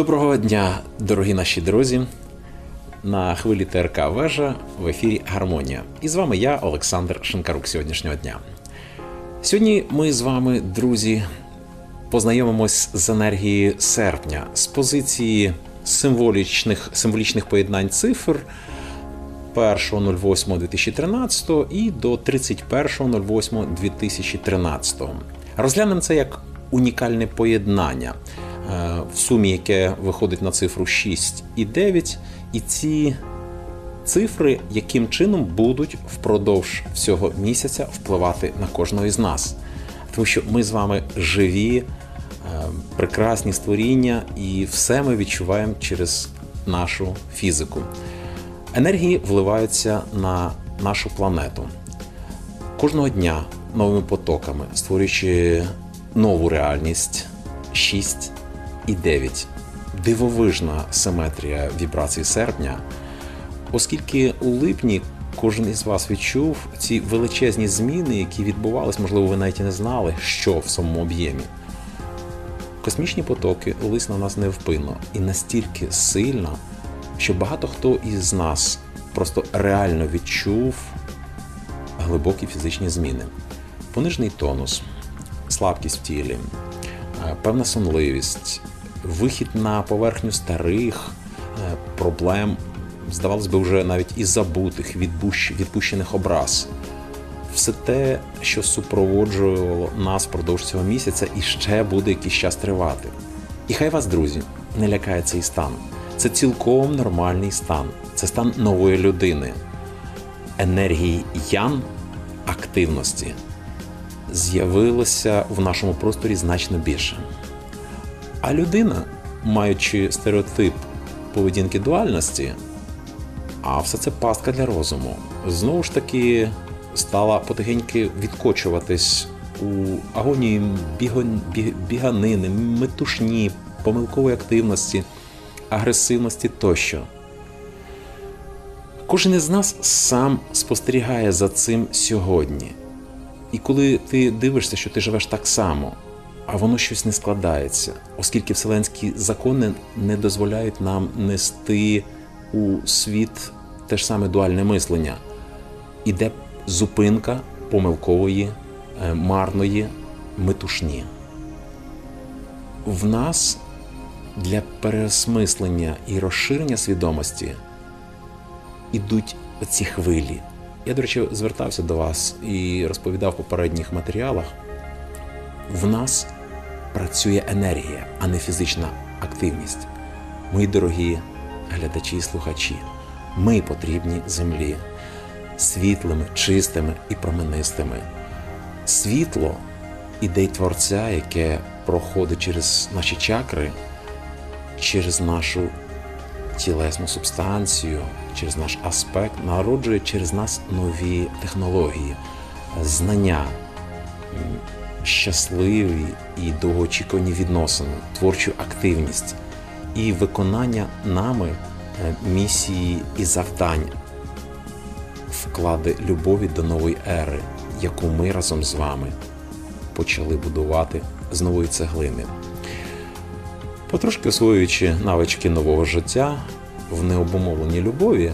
Доброго дня, дорогі наші друзі. На хвилі ТРК Вежа в ефірі Гармонія. І з вами я, Олександр Шинкарук, сьогоднішнього дня. Сьогодні ми з вами, друзі, познайомимось з енергією серпня з позиції символічних, символічних поєднань цифр 1.08.2013 і до 31.08.2013. Розглянемо це як унікальне поєднання, в сумі яке виходить на цифру 6 і 9, і ці цифри яким чином будуть впродовж всього місяця впливати на кожного із нас. Тому що ми з вами живі, е, прекрасні створіння, і все ми відчуваємо через нашу фізику. Енергії вливаються на нашу планету кожного дня новими потоками, створюючи нову реальність 6 і 9. Дивовижна симетрія вібрацій серпня, оскільки у липні кожен із вас відчув ці величезні зміни, які відбувались, можливо, ви навіть і не знали, що в самому об'ємі. Космічні потоки лились на нас невпинно і настільки сильно, що багато хто із нас просто реально відчув глибокі фізичні зміни. Понижений тонус, слабкість в тілі, певна сонливість, вихід на поверхню старих е, проблем, здавалось би, вже навіть і забутих, відпущених образ. Все те, що супроводжувало нас впродовж цього місяця і ще буде якийсь час тривати. І хай вас, друзі, не лякає цей стан. Це цілком нормальний стан. Це стан нової людини, енергії ян активності з'явилося в нашому просторі значно більше. А людина, маючи стереотип поведінки дуальності, а все це пастка для розуму, знову ж таки стала потихеньки відкочуватись у агонії біганини, метушні, помилкової активності, агресивності тощо. Кожен із нас сам спостерігає за цим сьогодні. І коли ти дивишся, що ти живеш так само, а воно щось не складається, оскільки вселенські закони не дозволяють нам нести у світ те ж саме дуальне мислення, іде зупинка помилкової, е, марної метушні. В нас для переосмислення і розширення свідомості ідуть ці хвилі. Я, до речі, звертався до вас і розповідав в попередніх матеріалах. В нас працює енергія, а не фізична активність. Мої дорогі глядачі і слухачі, ми потрібні землі світлими, чистими і променистими. Світло ідей Творця, яке проходить через наші чакри, через нашу тілесну субстанцію, через наш аспект, народжує через нас нові технології, знання, щасливі і довгоочікувані відносини, творчу активність і виконання нами е, місії і завдань, вклади любові до нової ери, яку ми разом з вами почали будувати з нової цеглини. Потрошки освоюючи навички нового життя в необумовленій любові,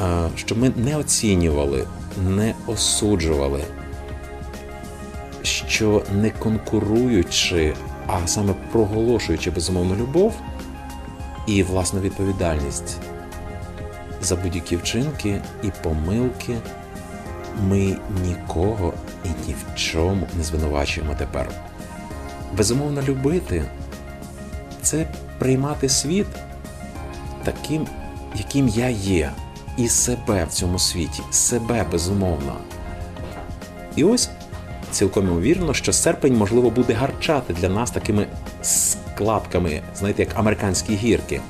е, щоб ми не оцінювали, не осуджували, що не конкуруючи, а саме проголошуючи безумовну любов і власну відповідальність за будь-які вчинки і помилки, ми нікого і ні в чому не звинувачуємо тепер. Безумовно, любити це приймати світ таким, яким я є, і себе в цьому світі, себе безумовно. І ось цілком ймовірно, що серпень, можливо, буде гарчати для нас такими складками, знаєте, як американські гірки.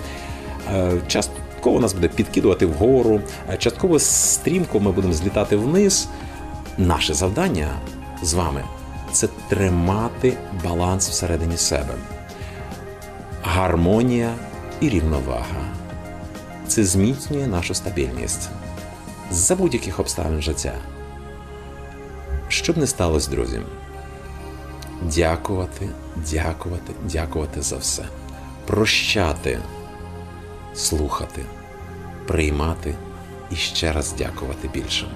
Е, Частково нас буде підкидувати вгору, е, частково стрімко ми будемо злітати вниз. Наше завдання з вами це тримати баланс всередині себе гармонія і рівновага. Це зміцнює нашу стабільність за будь-яких обставин життя. Що б не сталося, друзі, дякувати, дякувати, дякувати за все. прощати, слухати, приймати і ще раз дякувати більшим.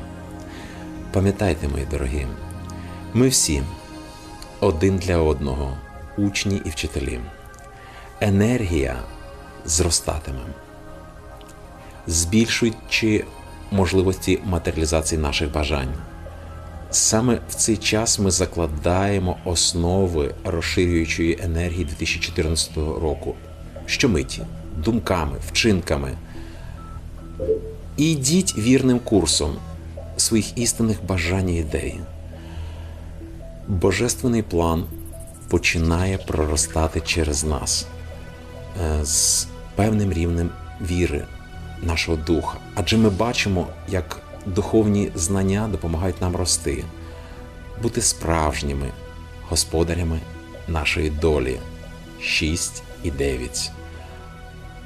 Пам'ятайте, мої дорогі, ми всі один для одного, учні і вчителі. Енергія зростатиме, збільшуючи можливості матеріалізації наших бажань. Саме в цей час ми закладаємо основи розширюючої енергії 2014 року, щомиті, думками, вчинками. І йдіть вірним курсом своїх істинних бажань і ідей. Божественний план починає проростати через нас з певним рівнем віри нашого духа. Адже ми бачимо, як духовні знання допомагають нам рости, бути справжніми господарями нашої долі 6 і 9.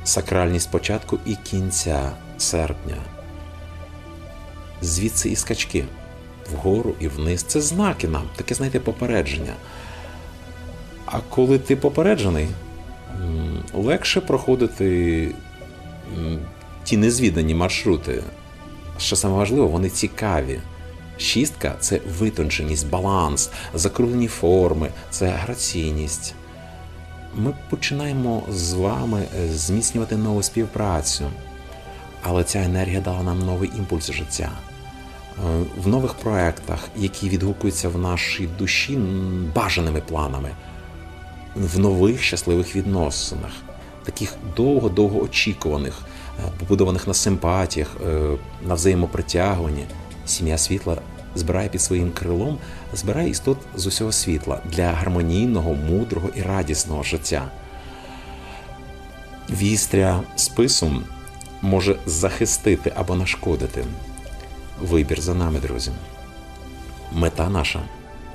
Сакральність початку і кінця серпня. Звідси і скачки вгору і вниз. Це знаки нам, таке, знаєте, попередження. А коли ти попереджений, легше проходити ті незвідані маршрути. Що саме важливо, вони цікаві. Шістка це витонченість, баланс, закруглені форми, це граційність. Ми починаємо з вами е, зміцнювати нову співпрацю, але ця енергія дала нам новий імпульс життя. Е, В нових проектах, які відгукуються в нашій душі бажаними планами, в нових щасливих відносинах, таких довго-довго очікуваних, е, побудованих на симпатіях, е, на взаємопритягуванні. Сім'я світла збирає під своїм крилом, збирає істот з усього світла для гармонійного, мудрого і радісного життя. Вістря списом може захистити або нашкодити. Вибір за нами, друзі. Мета наша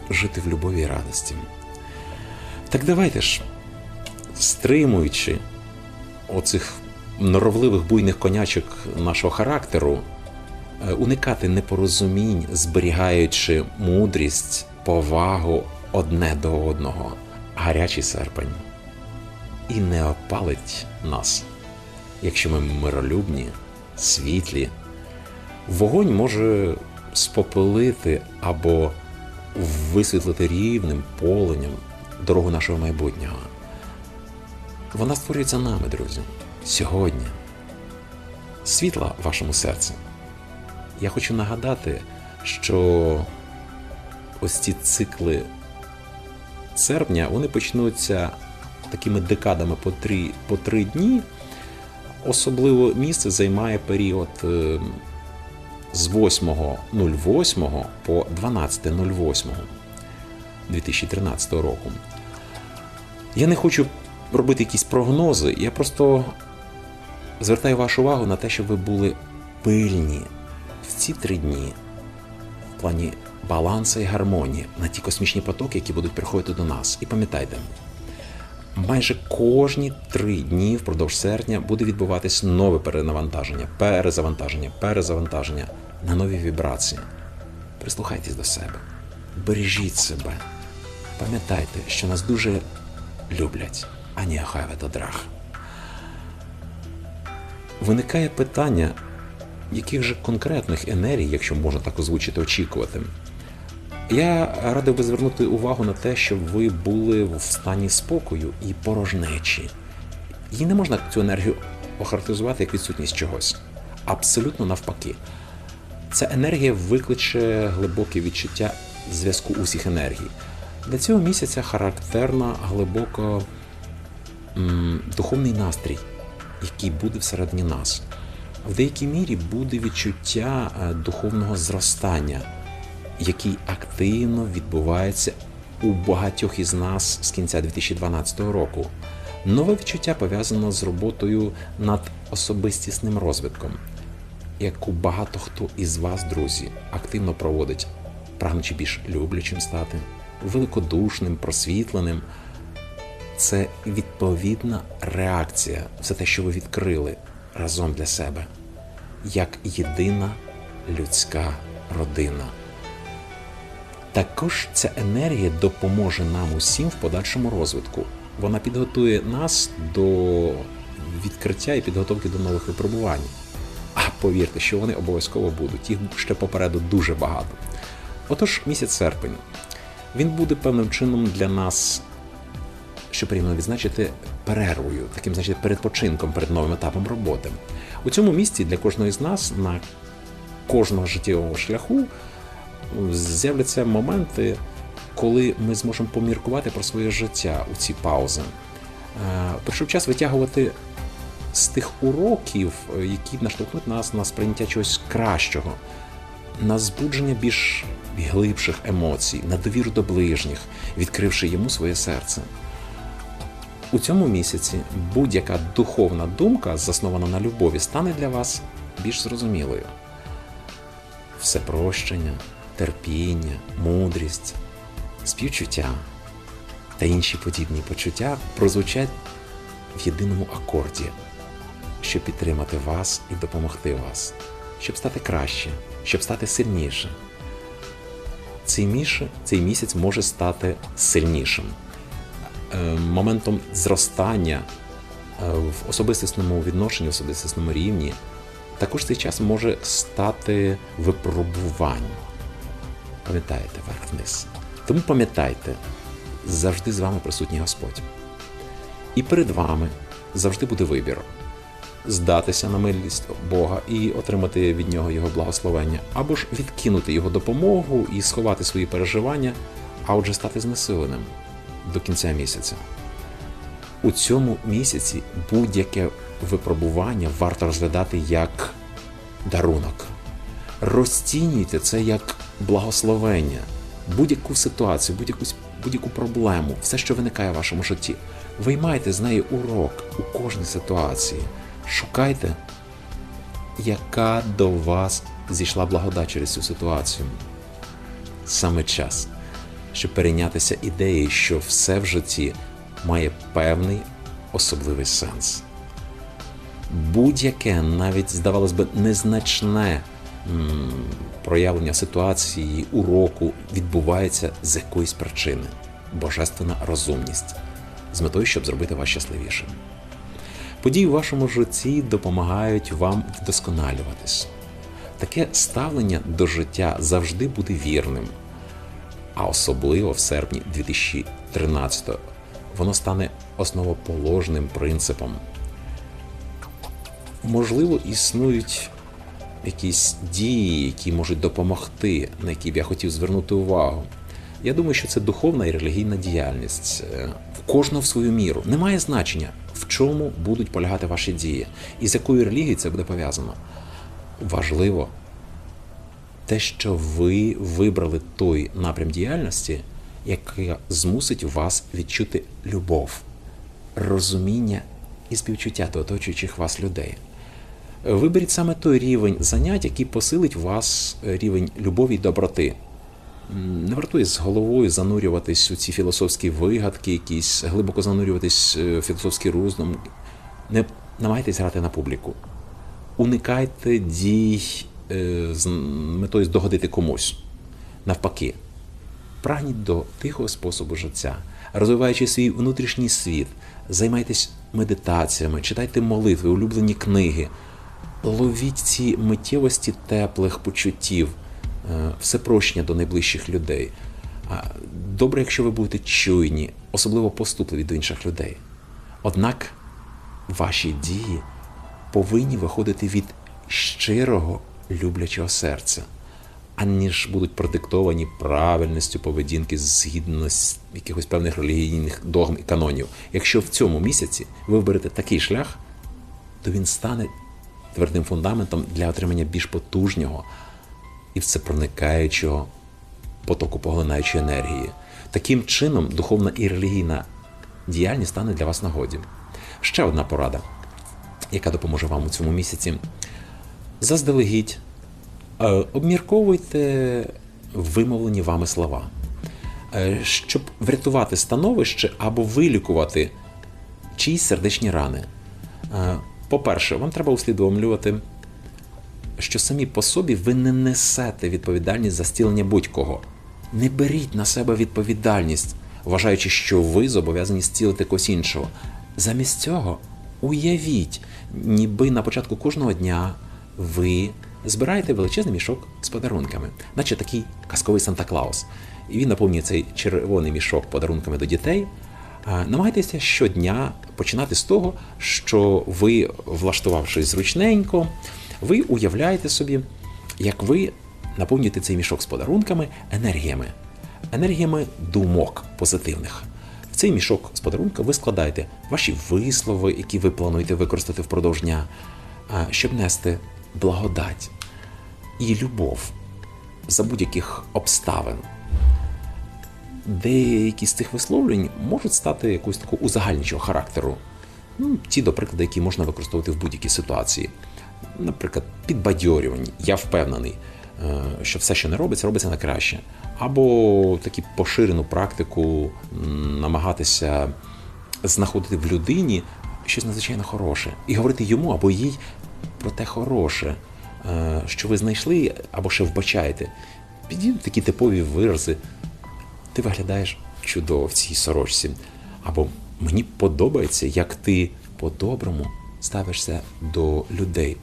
жити в любові і радості. Так давайте ж, стримуючи оцих норовливих буйних конячок нашого характеру, е, уникати непорозумінь, зберігаючи мудрість, повагу одне до одного, гарячий серпень. І не опалить нас, якщо ми миролюбні, світлі. Вогонь може спопелити або висвітлити рівним поленням дорогу нашого майбутнього. Вона створюється нами, друзі, сьогодні. Світла в вашому серці. Я хочу нагадати, що ось ці цикли серпня вони почнуться такими декадами по три, по три дні. Особливо місце займає період е, з 8.08 по 12.08 2013 року. Я не хочу робити якісь прогнози, я просто звертаю вашу увагу на те, щоб ви були пильні в ці три дні в плані балансу і гармонії на ті космічні потоки, які будуть приходити до нас. І пам'ятайте, майже кожні три дні впродовж серпня буде відбуватись нове перенавантаження, перезавантаження, перезавантаження на нові вібрації. Прислухайтесь до себе, бережіть себе. Пам'ятайте, що нас дуже люблять, а не хавет одрах. Виникає питання, яких же конкретних енергій, якщо можна так озвучити, очікувати. Я радив би звернути увагу на те, щоб ви були в стані спокою і порожнечі. Її не можна цю енергію охарактеризувати як відсутність чогось. Абсолютно навпаки. Ця енергія викличе глибоке відчуття зв'язку усіх енергій. Для цього місяця характерна глибоко м, духовний настрій, який буде всередині нас. В деякій мірі буде відчуття е, духовного зростання, який активно відбувається у багатьох із нас з кінця 2012 року. Нове відчуття пов'язано з роботою над особистісним розвитком, яку багато хто із вас, друзі, активно проводить, прагнучи більш люблячим стати, великодушним, просвітленим. Це відповідна реакція, все те, що ви відкрили разом для себе, як єдина людська родина. Також ця енергія допоможе нам усім в подальшому розвитку, вона підготує нас до відкриття і підготовки до нових випробувань. А повірте, що вони обов'язково будуть. Їх ще попереду дуже багато. Отож, місяць серпень. Він буде певним чином для нас, що приємно відзначити, перервою, таким значить, передпочинком перед новим етапом роботи. У цьому місці для кожного з нас на кожного життєвого шляху з'являться моменти, коли ми зможемо поміркувати про своє життя у ці паузи. Е, Прийшов час витягувати з тих уроків, е, які наштовхнуть нас на сприйняття чогось кращого, на збудження більш глибших емоцій, на довіру до ближніх, відкривши йому своє серце. У цьому місяці будь-яка духовна думка, заснована на любові, стане для вас більш зрозумілою. Все прощення, терпіння, мудрість, співчуття та інші подібні почуття прозвучать в єдиному акорді, щоб підтримати вас і допомогти вас, щоб стати краще, щоб стати сильніше. Цей, міш, цей місяць може стати сильнішим, Е, моментом зростання е, в особистісному відношенні, в особистісному рівні. Також цей час може стати випробувань. Пам'ятаєте, верх-вниз. Тому пам'ятайте, завжди з вами присутній Господь. І перед вами завжди буде вибір здатися на милість Бога і отримати від нього його благословення, або ж відкинути його допомогу і сховати свої переживання, а отже стати знесиленим до кінця місяця. У цьому місяці будь-яке випробування варто розглядати як дарунок. Розцінюйте це як благословення, будь-яку ситуацію, будь-яку будь-яку проблему, все, що виникає в вашому житті. Виймайте з неї урок у кожній ситуації. Шукайте, яка до вас зійшла благодать через цю ситуацію. Саме час, щоб перейнятися ідеєю, що все в житті має певний особливий сенс. Будь-яке, навіть, здавалось би, незначне м, проявлення ситуації, уроку відбувається з якоїсь причини божественна розумність з метою, щоб зробити вас щасливішим. Події в вашому житті допомагають вам вдосконалюватись. Таке ставлення до життя завжди буде вірним, а особливо в серпні 2013 воно стане основоположним принципом. Можливо, існують якісь дії, які можуть допомогти, на які б я хотів звернути увагу. Я думаю, що це духовна і релігійна діяльність. Е, В кожного в свою міру. Немає значення, в чому будуть полягати ваші дії і з якою релігією це буде пов'язано. Важливо те, що ви вибрали той напрям діяльності, який змусить вас відчути любов, розуміння і співчуття до оточуючих вас людей. Виберіть саме той рівень занять, який посилить вас рівень любові й доброти. Не вартує з головою занурюватись у ці філософські вигадки, якісь глибоко занурюватись е, в філософський роздум. Не намагайтесь грати на публіку. Уникайте дій е, з метою догодити комусь. Навпаки, прагніть до тихого способу життя, розвиваючи свій внутрішній світ, займайтесь медитаціями, читайте молитви, улюблені книги, ловіть ці миттєвості теплих почуттів, е, все прощення до найближчих людей. Добре, якщо ви будете чуйні, особливо поступливі до інших людей. Однак ваші дії повинні виходити від щирого люблячого серця, аніж будуть продиктовані правильністю поведінки згідно з якихось певних релігійних догм і канонів. Якщо в цьому місяці ви виберете такий шлях, то він стане твердим фундаментом для отримання більш потужнього і всепроникаючого потоку поглинаючої енергії. Таким чином, духовна і релігійна діяльність стане для вас нагоді. Ще одна порада, яка допоможе вам у цьому місяці. Заздалегідь е, обмірковуйте вимовлені вами слова, Е, щоб врятувати становище або вилікувати чиїсь сердечні рани. Е, По-перше, вам треба усвідомлювати, що самі по собі ви не несете відповідальність за стілення будь-кого. Не беріть на себе відповідальність, вважаючи, що ви зобов'язані зцілити когось іншого. Замість цього уявіть, ніби на початку кожного дня ви збираєте величезний мішок з подарунками, наче такий казковий Санта Клаус. І він наповнює цей червоний мішок подарунками до дітей. Намагайтеся щодня починати з того, що ви, влаштувавшись зручненько, ви уявляєте собі, як ви наповнюєте цей мішок з подарунками енергіями, енергіями думок позитивних. В цей мішок з подарунка ви складаєте ваші вислови, які ви плануєте використати впродовж дня, щоб нести благодать і любов за будь-яких обставин. Деякі з цих висловлень можуть стати якогось такого узагальничого характеру. Ну, ті, до прикладу, які можна використовувати в будь-якій ситуації. Наприклад, підбадьорювання. Я впевнений, е, що все, що не робиться, робиться на краще. Або таку поширену практику намагатися знаходити в людині щось надзвичайно хороше і говорити йому або їй про те хороше, е, що ви знайшли або ще вбачаєте. Підійдуть такі типові вирази. Ти виглядаєш чудово в цій сорочці. Або мені подобається, як ти по-доброму ставишся до людей.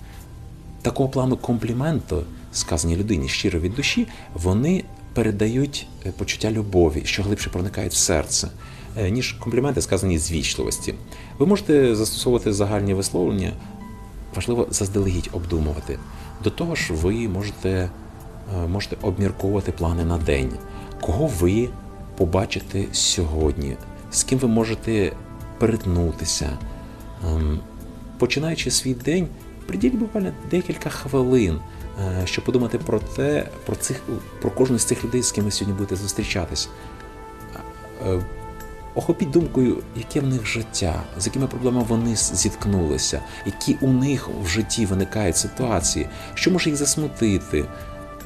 Такого плану компліменту, сказані людині щиро від душі, вони передають е, почуття любові, що глибше проникають в серце, е, ніж компліменти, сказані з вічливості. Ви можете застосовувати загальні висловлення, важливо заздалегідь обдумувати. До того ж, ви можете, е, можете обмірковувати плани на день, кого ви побачите сьогодні, з ким ви можете перетнутися. Ем, Починаючи свій день, приділіть буквально декілька хвилин, е, щоб подумати про те, про цих про кожну з цих людей, з ким ви сьогодні будете зустрічатись. Е, Охопіть думкою, яке в них життя, з якими проблемами вони зіткнулися, які у них в житті виникають ситуації, що може їх засмутити.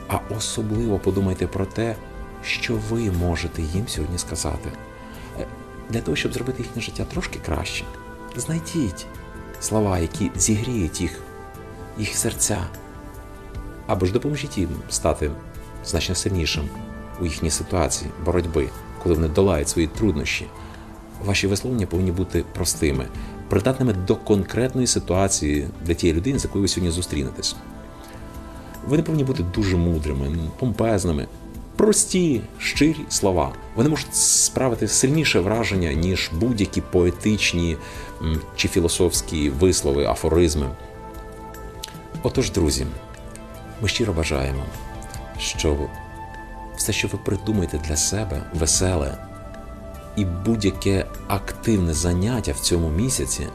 А особливо подумайте про те, що ви можете їм сьогодні сказати. Е, Для того, щоб зробити їхнє життя трошки краще, знайдіть слова, які зігріють їх, їх серця, або ж допоможіть їм стати значно сильнішим у їхній ситуації боротьби, коли вони долають свої труднощі. Ваші висловлення повинні бути простими, придатними до конкретної ситуації для тієї людини, з якою ви сьогодні зустрінетесь. Ви не повинні бути дуже мудрими, помпезними. Прості, щирі слова. Вони можуть справити сильніше враження, ніж будь-які поетичні чи філософські вислови, афоризми. Отож, друзі, ми щиро бажаємо, що все, що ви придумаєте для себе, веселе і будь-яке активне заняття в цьому місяці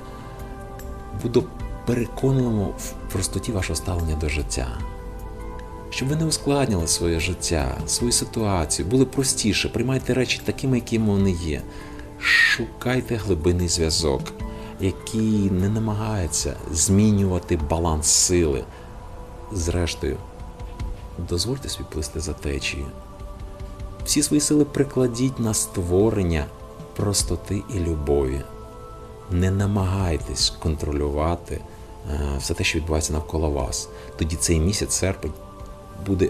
буде переконливо в простоті вашого ставлення до життя щоб ви не ускладнили своє життя, свою ситуацію, були простіше, приймайте речі такими, якими вони є. Шукайте глибинний зв'язок, який не намагається змінювати баланс сили. Зрештою, дозвольте собі плисти за течією. Всі свої сили прикладіть на створення простоти і любові. Не намагайтесь контролювати е, все те, що відбувається навколо вас. Тоді цей місяць серпень буде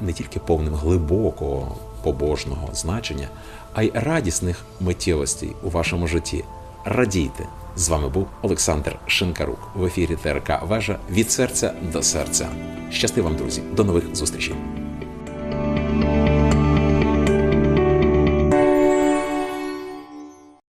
не тільки повним глибокого побожного значення, а й радісних миттєвостей у вашому житті. Радійте! З вами був Олександр Шинкарук в ефірі ТРК Вежа від серця до серця. Щасти вам, друзі! До нових зустрічей!